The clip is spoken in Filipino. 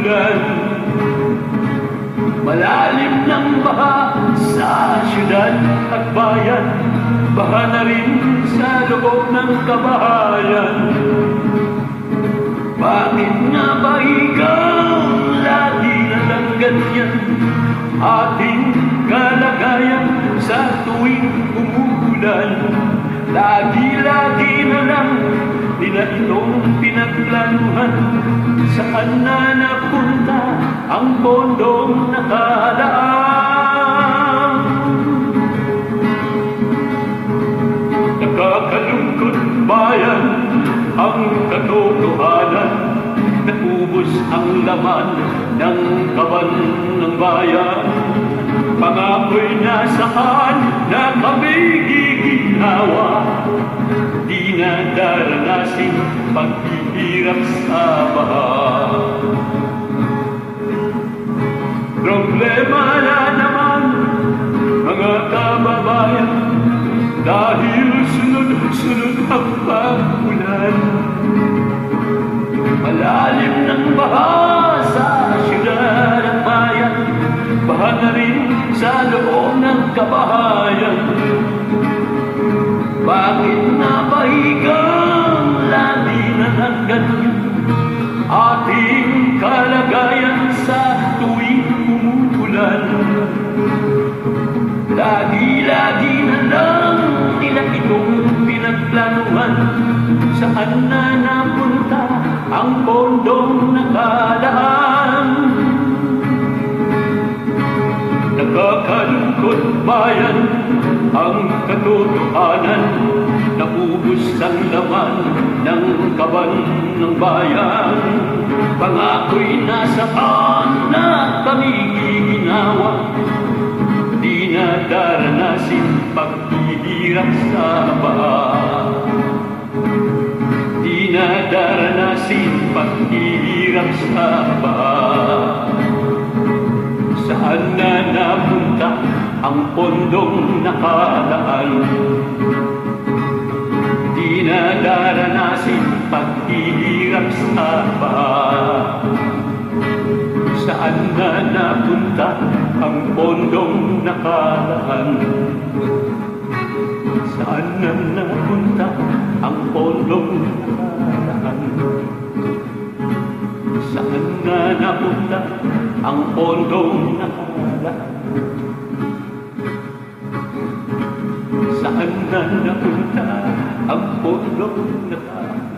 pag-ulan Malalim ng baha sa syudad at bayan Baha na rin sa loob ng kabahayan. Bakit nga ba ikaw lagi na lang ganyan Ating kalagayan sa tuwing umuulan nila itong pinagplanuhan Saan na napunta ang pondong nakalaan Nakakalungkot bayan ang katotohanan Naubos ang laman ng kaban ng bayan. Pangako'y nasaan na kami giginawa Di na daranasin paghihirap sa baha Problema na naman mga kababayan Dahil sunod-sunod ang pag-ulan Malalim ng baha sa syudad at bayan Baha na rin sa loob ng kabahayan. Bakit ganyan Ating kalagayan sa tuwing umuulan Lagi-lagi na lang nila itong pinagplanuhan. Saan na napunta ang pondong nakalaan? Nakakalungkot bayan ang katotohanan Naubos ang laman ng kaban ng bayan. Pangako'y nasaan na kami giginawa Di na daranasin paghihirap sa baha Di na daranasin paghihirap sa baha Saan na napunta ang pondong nakalaan paghihirap sa baha Saan na napunta ang pondong nakalaan? Saan na napunta ang pondong nakalaan? Saan na napunta ang pondong nakalaan? Saan na napunta ang pondong nakalaan